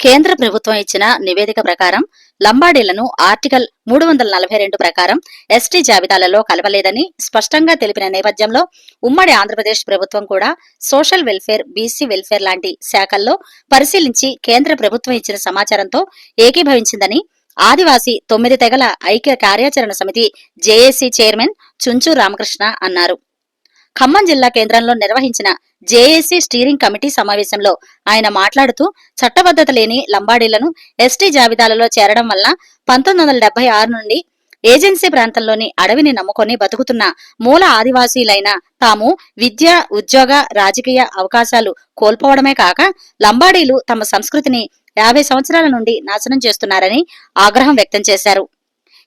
కేంద్ర ప్రభుత్వం ఇచ్చిన నివేదిక ప్రకారం లంబాడీలను ఆర్టికల్ మూడు వందల నలభై రెండు ప్రకారం ఎస్టీ జాబితాలలో కలవలేదని స్పష్టంగా తెలిపిన నేపథ్యంలో ఉమ్మడి ఆంధ్రప్రదేశ్ ప్రభుత్వం కూడా సోషల్ వెల్ఫేర్ బీసీ వెల్ఫేర్ లాంటి శాఖల్లో పరిశీలించి కేంద్ర ప్రభుత్వం ఇచ్చిన సమాచారంతో ఏకీభవించిందని ఆదివాసీ తొమ్మిది తెగల ఐక్య కార్యాచరణ సమితి జేఏసీ చైర్మన్ చుంచు రామకృష్ణ అన్నారు. ఖమ్మం జిల్లా కేంద్రంలో నిర్వహించిన జేఏసీ స్టీరింగ్ కమిటీ సమావేశంలో ఆయన మాట్లాడుతూ చట్టబద్ధత లేని లంబాడీలను ఎస్టీ జాబితాలలో చేరడం వల్ల పంతొమ్మిది వందల డెబ్బై ఆరు నుండి ఏజెన్సీ ప్రాంతంలోని అడవిని నమ్ముకొని బతుకుతున్న మూల ఆదివాసీలైన తాము విద్య ఉద్యోగ రాజకీయ అవకాశాలు కోల్పోవడమే కాక లంబాడీలు తమ సంస్కృతిని యాభై సంవత్సరాల నుండి నాశనం చేస్తున్నారని ఆగ్రహం వ్యక్తం చేశారు.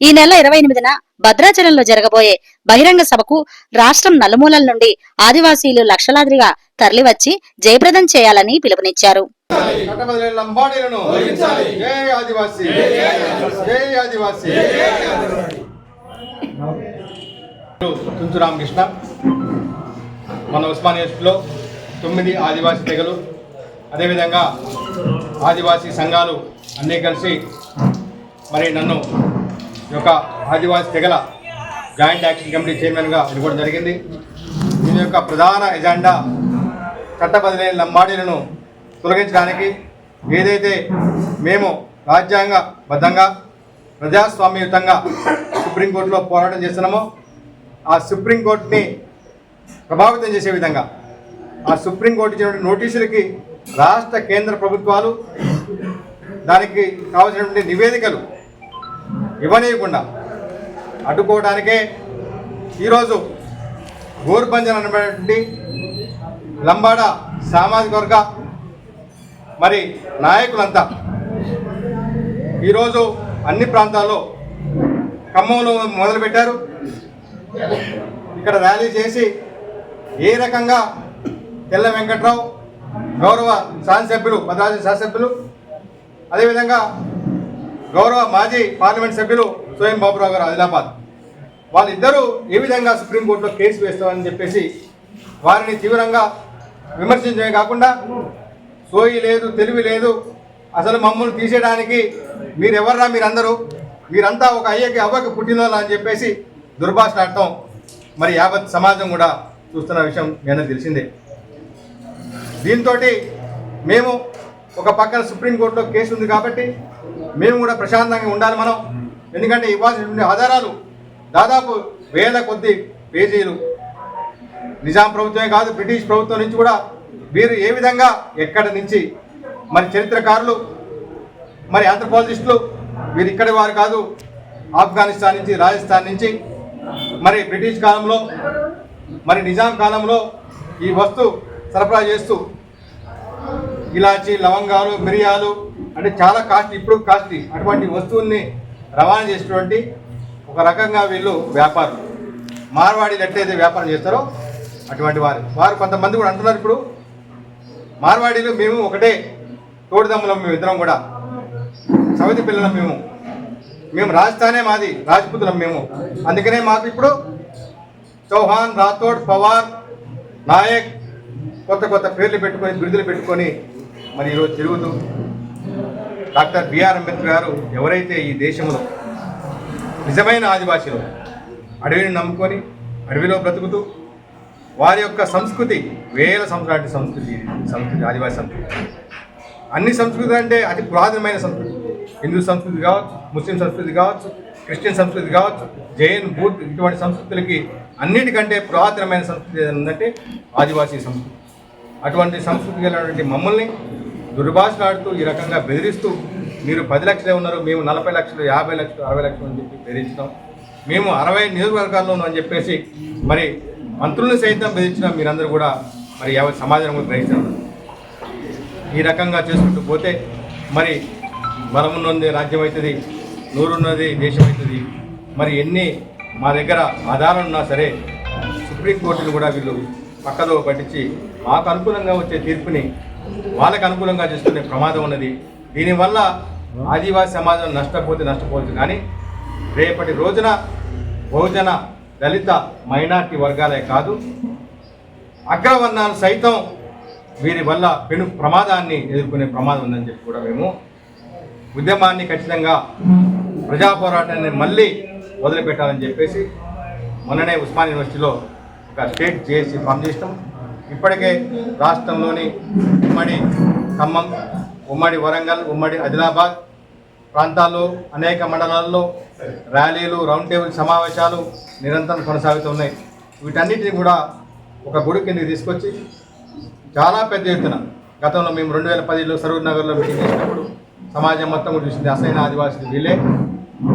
ఈ నెల ఇరవై ఎనిమిదిన భద్రాచలంలో జరగబోయే బహిరంగ సభకు రాష్ట్రం నలుమూలల నుండి ఆదివాసీలు లక్షలాదిగా తరలివచ్చి జయప్రదం చేయాలని పిలుపునిచ్చారు. ఆదివాసీ తుంచు రామకృష్ణ మన ఉస్మానియాలో తొమ్మిది ఆదివాసీ తెగలు అదేవిధంగా ఆదివాసీ సంఘాలు అన్నీ కలిసి మరి నన్ను యొక్క ఆదివాసి తెగల జాయింట్ యాక్షన్ కమిటీ చైర్మన్గా ఎన్నుకోవడం జరిగింది. దీని యొక్క ప్రధాన ఎజెండా చట్టబదిలేని లంబాడీలను తొలగించడానికి ఏదైతే మేము రాజ్యాంగ బద్ధంగా ప్రజాస్వామ్యయుతంగా సుప్రీంకోర్టులో పోరాటం చేస్తున్నామో ఆ సుప్రీంకోర్టుని ప్రభావితం చేసే విధంగా ఆ సుప్రీంకోర్టు ఇచ్చినటువంటి నోటీసులకి రాష్ట్ర కేంద్ర ప్రభుత్వాలు దానికి కావాల్సినటువంటి నివేదికలు ఇవ్వనీయకుండా అడ్డుకోవడానికే ఈరోజు గోరుపంజన్ అనేటువంటి లంబాడ సామాజిక వర్గ మరి నాయకులంతా ఈరోజు అన్ని ప్రాంతాల్లో ఖమ్మంలో మొదలుపెట్టారు. ఇక్కడ ర్యాలీ చేసి ఏ రకంగా తెల్ల వెంకట్రావు గౌరవ శాసనసభ్యులు భద్రాద్రి శాసనసభ్యులు అదేవిధంగా గౌరవ మాజీ పార్లమెంట్ సభ్యులు స్వయం బాబురావు గారు ఆదిలాబాద్. వాళ్ళిద్దరూ ఏ విధంగా సుప్రీంకోర్టులో కేసు వేస్తామని చెప్పేసి వారిని తీవ్రంగా విమర్శించడమే కాకుండా సోయి లేదు తెలివి లేదు అసలు మమ్మల్ని తీసేయడానికి మీరెవర్రా మీరందరూ? మీరంతా ఒక అయ్యకి అవ్వకి పుట్టినోళ్ళు అని చెప్పేసి దుర్భాషలాడటం మరి యావత్ సమాజం కూడా చూస్తున్న విషయం నేను తెలిసిందే. దీంతో మేము ఒక పక్కన సుప్రీంకోర్టులో కేసు ఉంది కాబట్టి మేము కూడా ప్రశాంతంగా ఉండాలి మనం. ఎందుకంటే ఇవ్వాల్సినటువంటి ఆధారాలు దాదాపు వేల కొద్ది పేజీలు. నిజాం ప్రభుత్వమే కాదు బ్రిటిష్ ప్రభుత్వం నుంచి కూడా వీరు ఏ విధంగా ఎక్కడి నుంచి మరి చరిత్రకారులు మరి ఆంథ్రపాలజిస్టులు వీరు ఇక్కడి వారు కాదు ఆఫ్ఘనిస్తాన్ నుంచి రాజస్థాన్ నుంచి మరి బ్రిటిష్ కాలంలో మరి నిజాం కాలంలో ఈ వస్తు సరఫరా చేస్తూ ఇలాచి లవంగాలు మిరియాలు అంటే చాలా కాస్ట్లీ ఇప్పుడు కాస్ట్లీ అటువంటి వస్తువుల్ని రవాణా చేసేటువంటి ఒక రకంగా వీళ్ళు వ్యాపారులు. మార్వాడీలు ఎట్లయితే వ్యాపారం చేస్తారో అటువంటి వారు. వారు కొంతమంది కూడా అంటున్నారు ఇప్పుడు మార్వాడీలు మేము ఒకటే తోడుదమ్ములం మేము ఇద్దరం కూడా. సవితి పిల్లలం మేము. మేము రాజస్థానే మాది రాజ్పుతులం మేము. అందుకనే మాకు ఇప్పుడు చౌహాన్ రాథోడ్ పవార్ నాయక్ కొత్త కొత్త పేర్లు పెట్టుకొని బిరుదులు పెట్టుకొని మరి ఈరోజు తిరుగుతూ డాక్టర్ బిఆర్ అంబేద్కర్ గారు ఎవరైతే ఈ దేశంలో నిజమైన ఆదివాసీలు అడవిని నమ్ముకొని అడవిలో బ్రతుకుతూ వారి యొక్క సంస్కృతి వేల సంవత్సరాటి సంస్కృతి సంస్కృతి ఆదివాసీ సంస్కృతి. అన్ని సంస్కృతులు అంటే అతి పురాతనమైన సంస్కృతి. హిందూ సంస్కృతి కావచ్చు ముస్లిం సంస్కృతి కావచ్చు క్రిస్టియన్ సంస్కృతి కావచ్చు జైన్ బుద్ధ్ ఇటువంటి సంస్కృతులకి అన్నిటికంటే పురాతనమైన సంస్కృతి ఏదైనా ఉందంటే ఆదివాసీ సంస్కృతి. అటువంటి సంస్కృతి కలిగినటువంటి మమ్మల్ని దుర్భాషలాడుతూ ఈ రకంగా బెదిరిస్తూ మీరు పది లక్షలే ఉన్నారు మేము నలభై లక్షలు యాభై లక్షలు అరవై లక్షలు అని చెప్పి బెదిరించడం మేము అరవై నియోజకవర్గాల్లోనూ అని చెప్పేసి మరి మంత్రుల్ని సైతం బెదిరించిన మీరందరూ కూడా మరి యావత్ సమాజం కూడా గ్రహిస్తున్నారు ఈ రకంగా చేసుకుంటూ పోతే మరి బలమున్నది రాజ్యం అవుతుంది నూరున్నది దేశం అవుతుంది మరి ఎన్ని మా దగ్గర ఆధారాలు ఉన్నా సరే సుప్రీంకోర్టును కూడా వీళ్ళు పక్కదో పట్టించి మాకు అనుకూలంగా వచ్చే తీర్పుని వాళ్ళకు అనుకూలంగా చేసుకునే ప్రమాదం ఉన్నది. దీనివల్ల ఆదివాసీ సమాజం నష్టపోతే నష్టపోవచ్చు. కానీ రేపటి రోజున బహుజన దళిత మైనార్టీ వర్గాలే కాదు అగ్రవర్ణాలు సైతం వీరి వల్ల పెను ప్రమాదాన్ని ఎదుర్కొనే ప్రమాదం ఉందని చెప్పి కూడా మేము ఉద్యమాన్ని ఖచ్చితంగా ప్రజా పోరాటాన్ని మళ్ళీ వదిలిపెట్టాలని చెప్పేసి మొన్ననే ఉస్మాన్ యూనివర్సిటీలో ఒక స్టేట్ చేసి ఫామ్ చేసినాం. ఇప్పటికే రాష్ట్రంలోని ఉమ్మడి ఖమ్మం ఉమ్మడి వరంగల్ ఉమ్మడి ఆదిలాబాద్ ప్రాంతాల్లో అనేక మండలాల్లో ర్యాలీలు రౌండ్ టేబుల్ సమావేశాలు నిరంతరం కొనసాగుతున్నాయి. వీటన్నిటిని కూడా ఒక గుడి కిందకి తీసుకొచ్చి చాలా పెద్ద ఎత్తున గతంలో మేము రెండు వేల పదిలో సరూర్ నగర్లో మీటింగ్ చేసినప్పుడు సమాజం మొత్తం కూడా చూసింది అసలైన ఆదివాసులు వీళ్ళే.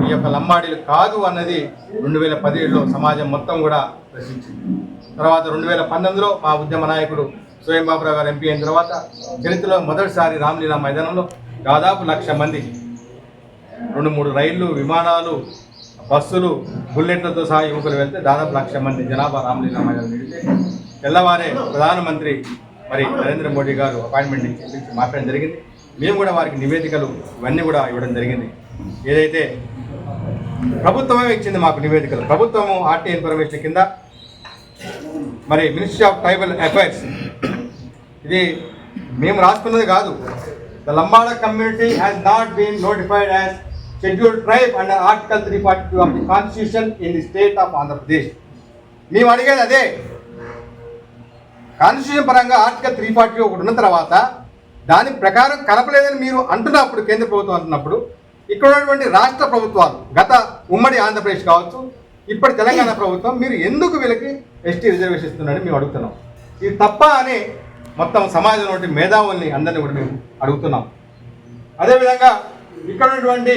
ఈ యొక్క లంబాడీలు కాదు అన్నది రెండు వేల పదిహేడులో సమాజం మొత్తం కూడా ప్రశ్నించింది. తర్వాత రెండు వేల పంతొమ్మిదిలో మా ఉద్యమ నాయకుడు స్వయం బాబురావు గారు ఎంపీ అయిన తర్వాత చరిత్రలో మొదటిసారి రామ్లీలా మైదానంలో దాదాపు లక్ష మంది రెండు మూడు రైళ్ళు విమానాలు బస్సులు బుల్లెట్లతో సహా యువకులు వెళ్తే దాదాపు లక్ష మంది జనాభా రామ్లీలా మైదానం నిడితే తెల్లవారే ప్రధానమంత్రి మరి నరేంద్ర మోడీ గారు అపాయింట్మెంట్ ఇచ్చి పిలిచి మాట్లాడడం జరిగింది. మేము కూడా వారికి నివేదికలు ఇవన్నీ కూడా ఇవ్వడం జరిగింది. ఏదైతే ప్రభుత్వమే ఇచ్చింది మాకు నివేదికలు. ప్రభుత్వము ఆర్టీ ఇన్ఫర్మేషన్ కింద మరి మినిస్ట్రీ ఆఫ్ ట్రైబల్ అఫైర్స్ ఇది మేము రాసుకున్నది కాదు. The Lambada community has not been notified as scheduled tribe under article three forty two of the constitution in the state of Andhra Pradesh మేము అడిగేది అదే. కాన్స్టిట్యూషన్ పరంగా ఆర్టికల్ త్రీ ఫార్టీ ఒకటి ఉన్న తర్వాత దాని ప్రకారం కలపలేదని మీరు అంటున్నప్పుడు కేంద్ర ప్రభుత్వం అంటున్నప్పుడు ఇక్కడ ఉన్నటువంటి రాష్ట్ర ప్రభుత్వాలు గత ఉమ్మడి ఆంధ్రప్రదేశ్ కావచ్చు ఇప్పటి తెలంగాణ ప్రభుత్వం మీరు ఎందుకు వీళ్ళకి ఎస్టీ రిజర్వేషన్ ఇస్తున్నారని మేము అడుగుతున్నాం. ఇది తప్ప అని మొత్తం సమాజంలో మేధావుల్ని అందరినీ కూడా మేము అడుగుతున్నాం. అదేవిధంగా ఇక్కడ ఉన్నటువంటి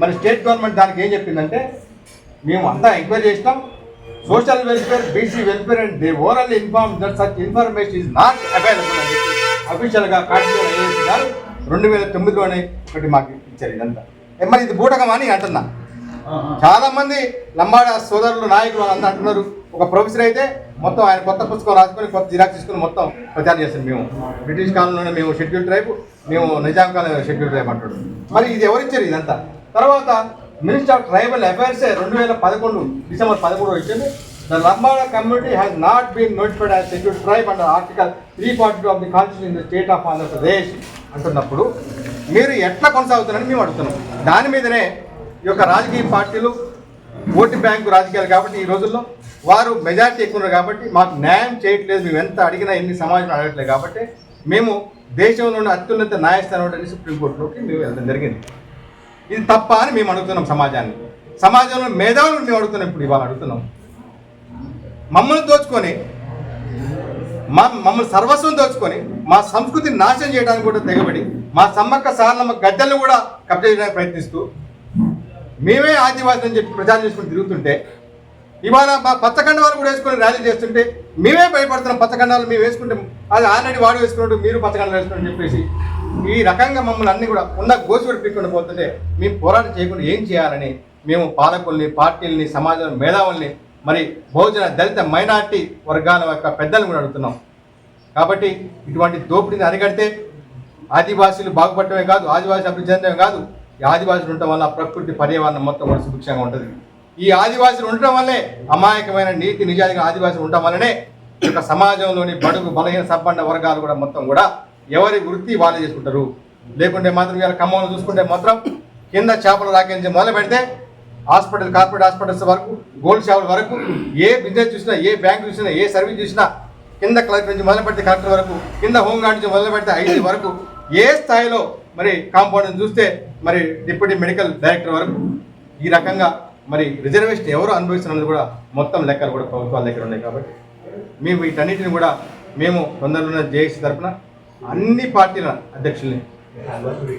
మరి స్టేట్ గవర్నమెంట్ దానికి ఏం చెప్పిందంటే మేము అంతా ఎంక్వైరీ చేసినాం. Social welfare BC welfare and they oral inform that such information is not available అని చెప్పి అఫీషియల్గా కాశ్మీర్ గారు రెండు వేల తొమ్మిదిలోనే ఒకటి మాకు ఇచ్చారు ఇదంతా. మరి ఇది బూటకం అని అంటున్నా. చాలా మంది లంబాడ సోదరులు నాయకులు అంతా అంటున్నారు. ఒక ప్రొఫెసర్ అయితే మొత్తం ఆయన కొత్త పుస్తకం రాసుకొని కొత్త జిరాక్స్ తీసుకొని మొత్తం ప్రచారం చేస్తాం మేము. బ్రిటిష్ కాలంలోనే మేము షెడ్యూల్ ట్రైబ్ మేము నిజాం కాలం షెడ్యూల్ ట్రైబ్ అంటాడు మరి ఇది ఎవరిచ్చారు ఇదంతా? తర్వాత మినిస్టర్ ఆఫ్ ట్రైబల్ అఫైర్స్ రెండు వేల పదకొండు డిసెంబర్ పదకొండు ఇచ్చింది the Lambada community has not been notified as schedule tribe under article three forty two of the constitution in the state of Andhra Pradesh అంటున్నప్పుడు మీరు ఎట్లా కొనసాగుతున్నారని మేము అడుగుతున్నాం. దాని మీదనే ఈ యొక్క రాజకీయ పార్టీలు ఓటు బ్యాంకు రాజకీయాలు కాబట్టి ఈ రోజుల్లో వారు మెజార్టీ ఎక్కువ ఉన్నారు కాబట్టి మాకు న్యాయం చేయట్లేదు మేము ఎంత అడిగినా ఎన్ని సమాజం అడగట్లేదు కాబట్టి మేము దేశంలో ఉన్న అత్యున్నత న్యాయస్థానం ఉన్నటువంటి సుప్రీంకోర్టులోకి మేము వెళ్ళడం జరిగింది. ఇది తప్ప అని మేము అడుగుతున్నాం సమాజాన్ని. సమాజంలో మేధావులను మేము అడుగుతున్నాం ఇప్పుడు ఇవాళ అడుగుతున్నాం. మమ్మల్ని దోచుకొని మా మమ్మల్ని సర్వస్వం దోచుకొని మా సంస్కృతిని నాశనం చేయడానికి కూడా తెగబడి మా సమ్మక్క సారలమ్మ గడ్డలను కూడా కబ్జా చేయడానికి ప్రయత్నిస్తూ మేమే ఆదివాసులు అని చెప్పి ప్రచారం చేసుకుని తిరుగుతుంటే ఇవాళ మా పచ్చకండాలు కూడా వేసుకొని ర్యాలీ చేస్తుంటే మేమే భయపడుతున్నాం పచ్చకండాలు మేము వేసుకుంటే అది ఆల్రెడీ వాడు వేసుకున్నాడు మీరు పచ్చకండాలు వేసుకుని చెప్పేసి. ఈ రకంగా మమ్మల్ని అన్ని కూడా ఉన్న గోసుడు పీక్కుండా పోతుంటే మేము పోరాటం చేయకుండా ఏం చేయాలని మేము పాలకుల్ని పార్టీల్ని సమాజం మేధావుల్ని మరి బహుజన దళిత మైనార్టీ వర్గాల యొక్క పెద్దలను కూడా అడుగుతున్నాం. కాబట్టి ఇటువంటి దోపిడీని అరిగడితే ఆదివాసీలు బాగుపడటమే కాదు ఆదివాసీ అభివృద్ధి చెందడమే కాదు ఈ ఆదివాసులు ఉండటం వల్ల ప్రకృతి పర్యావరణం మొత్తం కూడా సుభిక్షంగా ఉంటుంది. ఈ ఆదివాసులు ఉండటం వల్లే అమాయకమైన నీతి నిజాయితీగా ఆదివాసులు ఉండటం వల్లనే ఈ యొక్క సమాజంలోని బడుగు బలహీన సంపన్న వర్గాలు కూడా మొత్తం కూడా ఎవరి వృత్తి వాళ్ళు చేసుకుంటారు. లేకుంటే మాత్రం ఇవాళ ఖమ్మంలో చూసుకుంటే మాత్రం కింద చేపలు రాకే మొదలు పెడితే హాస్పిటల్ కార్పొరేట్ హాస్పిటల్స్ వరకు గోల్డ్ షాపుల వరకు ఏ బిజినెస్ చూసినా ఏ బ్యాంక్ చూసినా ఏ సర్వీస్ చూసినా కింద కలెక్టర్ నుంచి మొదలు పెడితే కలెక్టర్ వరకు కింద హోంగార్డ్ నుంచి మొదలు పెడితే ఐటీ వరకు ఏ స్థాయిలో మరి కాంపౌండ్ చూస్తే మరి డిప్యూటీ మెడికల్ డైరెక్టర్ వరకు ఈ రకంగా మరి రిజర్వేషన్ ఎవరు అనుభవిస్తున్నది కూడా మొత్తం లెక్కలు కూడా ప్రభుత్వాల దగ్గర ఉన్నాయి కాబట్టి మేము వీటన్నిటిని కూడా మేము తొందరలోనే జేఏసీ తరఫున అన్ని పార్టీల అధ్యక్షుల్ని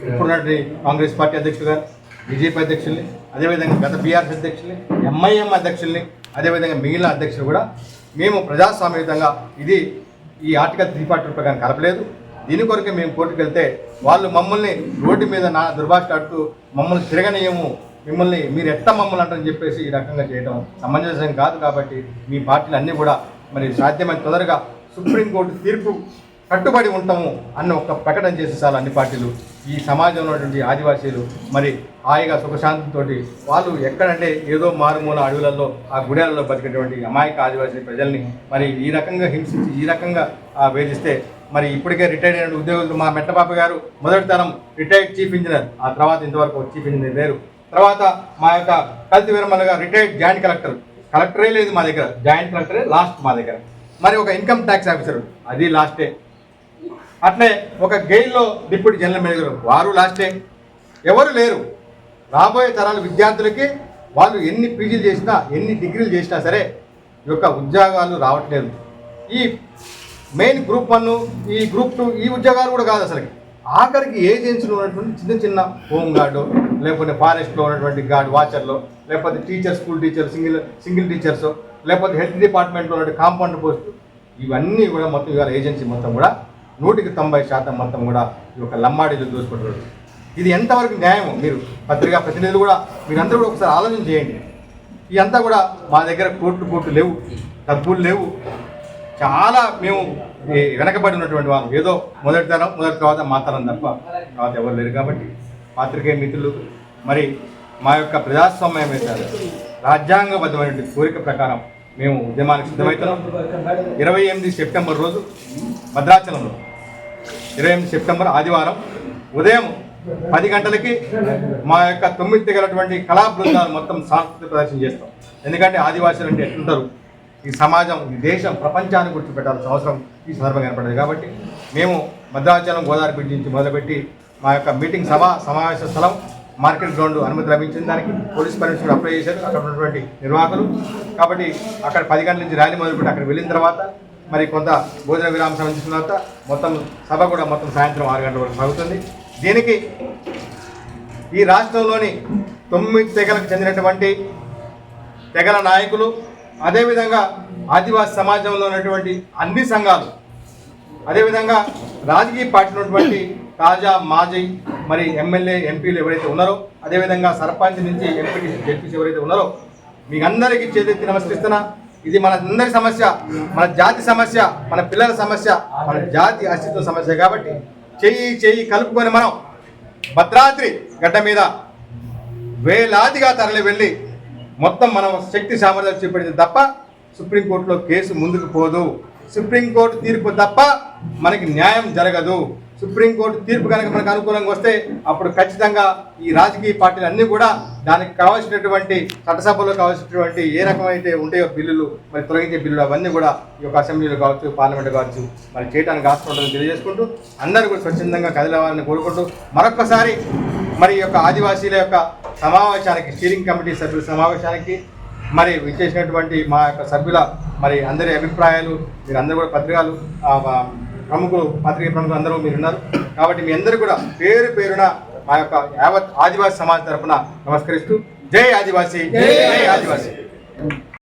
ఇప్పుడున్నటువంటి కాంగ్రెస్ పార్టీ అధ్యక్షులు గారు బీజేపీ అధ్యక్షుల్ని అదేవిధంగా గత బీఆర్ఎస్ అధ్యక్షుల్ని ఎంఐఎం అధ్యక్షుల్ని అదేవిధంగా మిగిలిన అధ్యక్షులు కూడా మేము ప్రజాస్వామ్యయుతంగా ఇది ఈ ఆర్టికల్ త్రీ ఫార్టీ ప్రకారం కలపలేదు. దీని కొరకే మేము కోర్టుకు వెళ్తే వాళ్ళు మమ్మల్ని రోడ్డు మీద నా దుర్భాష ఆడుతూ మమ్మల్ని తిరగనీయము. మిమ్మల్ని మీరు ఎట్ట మమ్మల్ని అంటారని చెప్పేసి ఈ రకంగా చేయడం సమంజసం కాదు కాబట్టి మీ పార్టీలు అన్నీ కూడా మరి సాధ్యమైన తొందరగా సుప్రీంకోర్టు తీర్పు కట్టుబడి ఉంటాము అన్న ఒక ప్రకటన చేసే చాలు అన్ని పార్టీలు. ఈ సమాజంలో ఉన్నటువంటి ఆదివాసీలు మరి హాయిగా సుఖశాంతితోటి వాళ్ళు ఎక్కడంటే ఏదో మారుమూల అడవులలో ఆ గుడాలలో బతికేటువంటి అమాయక ఆదివాసీ ప్రజల్ని మరి ఈ రకంగా హింసించి ఈ రకంగా ఆ, వేధిస్తే మరి ఇప్పటికే రిటైర్డ్ అయిన ఉద్యోగులు మా మెట్టపాప గారు మొదటి తరం రిటైర్డ్ చీఫ్ ఇంజనీర్ ఆ తర్వాత ఇంతవరకు చీఫ్ ఇంజనీర్ లేరు. తర్వాత మా యొక్క కల్తి వీరమల్ల గారు రిటైర్డ్ జాయింట్ కలెక్టర్ కలెక్టరే లేదు మా దగ్గర. జాయింట్ కలెక్టరే లాస్ట్ మా దగ్గర. మరి ఒక ఇన్కమ్ ట్యాక్స్ ఆఫీసర్ అది లాస్టే అట్లే ఒక గెయిల్లో డిప్యూటీ జనరల్ మేనేజర్. వారు లాస్టే ఎవరు లేరు. రాబోయే తరాల విద్యార్థులకి వాళ్ళు ఎన్ని పీజీలు చేసినా ఎన్ని డిగ్రీలు చేసినా సరే ఈ యొక్క ఉద్యోగాలు రావట్లేదు. ఈ మెయిన్ గ్రూప్ వన్ ఈ గ్రూప్ టూ ఈ ఉద్యోగాలు కూడా కాదు అసలు ఆఖరికి ఏజెన్సీలో ఉన్నటువంటి చిన్న చిన్న హోమ్ గార్డు లేకపోతే ఫారెస్ట్లో ఉన్నటువంటి గార్డ్ వాచర్లో లేకపోతే teacher school teacher single single teachers లేకపోతే హెల్త్ డిపార్ట్మెంట్లో ఉన్నటువంటి కాంపౌండ్ పోస్ట్ ఇవన్నీ కూడా మొత్తం ఇవాళ ఏజెన్సీ మొత్తం కూడా నూటికి తొంభై శాతం మొత్తం కూడా ఈ యొక్క లంబాడీలు దోసుకుంటున్నారు ఇది ఎంతవరకు న్యాయం మీరు పత్రికా ప్రతినిధులు కూడా మీరందరూ కూడా ఒకసారి ఆలోచన చేయండి. ఇదంతా కూడా మా దగ్గర కోట్లు కోట్లు లేవు డబ్బులు లేవు. చాలా మేము ఈ వెనకబడి ఉన్నటువంటి వాళ్ళం. ఏదో మొదటి తరం మొదటి తర్వాత మా తరం తప్ప తర్వాత ఎవరు లేరు కాబట్టి పాత్రికేయ మిత్రులు. మరి మా యొక్క ప్రజాస్వామ్యం ఏంటంటే రాజ్యాంగబద్ధమైనటువంటి కోరిక ప్రకారం మేము ఉద్యమానికి సిద్ధమవుతున్నాం. ఇరవై ఎనిమిది సెప్టెంబర్ రోజు భద్రాచలంలో ఇరవై ఎనిమిది సెప్టెంబర్ ఆదివారం ఉదయం పది గంటలకి మా యొక్క తొమ్మిది తెగలటువంటి కళా బృందాలు మొత్తం సాంస్కృతిక ప్రదర్శన చేస్తాం. ఎందుకంటే ఆదివాసులు అంటే ఎట్లుంటారు? ఈ సమాజం ఈ దేశం ప్రపంచాన్ని గుర్తుపెట్టాల్సిన అవసరం ఈ సందర్భంగా ఏర్పడింది కాబట్టి మేము భద్రాచలం గోదావరి బ్రిడ్జ్ నుంచి మొదలుపెట్టి మా యొక్క మీటింగ్ సభ సమావేశ స్థలం మార్కెట్ గ్రౌండ్ అనుమతి లభించిన దానికి పోలీస్ పర్మిషన్ కూడా అప్లై చేశారు. అక్కడ ఉన్నటువంటి నిర్వాహకులు. కాబట్టి అక్కడ పది గంటల నుంచి ర్యాలీ మొదలుపెట్టి అక్కడ వెళ్ళిన తర్వాత మరి కొంత భోజన విరామం సమయం తర్వాత మొత్తం సభ కూడా మొత్తం సాయంత్రం ఆరు గంటల వరకు సాగుతుంది. దీనికి ఈ రాష్ట్రంలోని తొమ్మిది తెగలకు చెందినటువంటి తెగల నాయకులు అదేవిధంగా ఆదివాసీ సమాజంలో ఉన్నటువంటి అన్ని సంఘాలు అదేవిధంగా రాజకీయ పార్టీ ఉన్నటువంటి తాజా మాజీ మరి ఎమ్మెల్యే ఎంపీలు ఎవరైతే ఉన్నారో అదేవిధంగా సర్పంచ్ నుంచి ఎంపీ జడ్పీసీ ఎవరైతే ఉన్నారో మీకు అందరికీ చేతి నమస్కరిస్తున్నా. ఇది మన అందరి సమస్య మన జాతి సమస్య మన పిల్లల సమస్య మన జాతి అస్తిత్వ సమస్య కాబట్టి చెయ్యి చెయ్యి కలుపుకొని మనం భద్రాద్రి గడ్డ మీద వేలాదిగా తరలి వెళ్ళి మొత్తం మనం శక్తి సామర్థ్యం చూపెడితే తప్ప సుప్రీంకోర్టులో కేసు ముందుకు పోదు. సుప్రీంకోర్టు తీర్పు తప్ప మనకి న్యాయం జరగదు. సుప్రీంకోర్టు తీర్పు కనుక మనకు అనుకూలంగా వస్తే అప్పుడు ఖచ్చితంగా ఈ రాజకీయ పార్టీలు అన్నీ కూడా దానికి కావాల్సినటువంటి చట్టసభలో కావాల్సినటువంటి ఏ రకమైతే ఉంటాయో బిల్లులు మరి తొలగించే బిల్లులు అవన్నీ కూడా ఈ యొక్క అసెంబ్లీలో కావచ్చు పార్లమెంట్ కావచ్చు మరి చేయడానికి ఆస్పత్రులను తెలియజేసుకుంటూ అందరూ కూడా స్వచ్ఛందంగా కదిలేవాలని కోరుకుంటూ మరొక్కసారి మరి యొక్క ఆదివాసీల యొక్క సమావేశానికి స్టీరింగ్ కమిటీ సభ్యుల సమావేశానికి మరి విచ్చేసినటువంటి మా యొక్క సభ్యుల మరి అందరి అభిప్రాయాలు మీరందరూ కూడా పత్రికలు ప్రముఖులు పత్రిక ప్రముఖులు అందరూ మీరు ఉన్నారు. కాబట్టి మీ అందరూ కూడా పేరు పేరున మా యొక్క యావత్ ఆదివాసీ సమాజ్ తరఫున నమస్కరిస్తూ జై ఆదివాసీ జై ఆదివాసీ.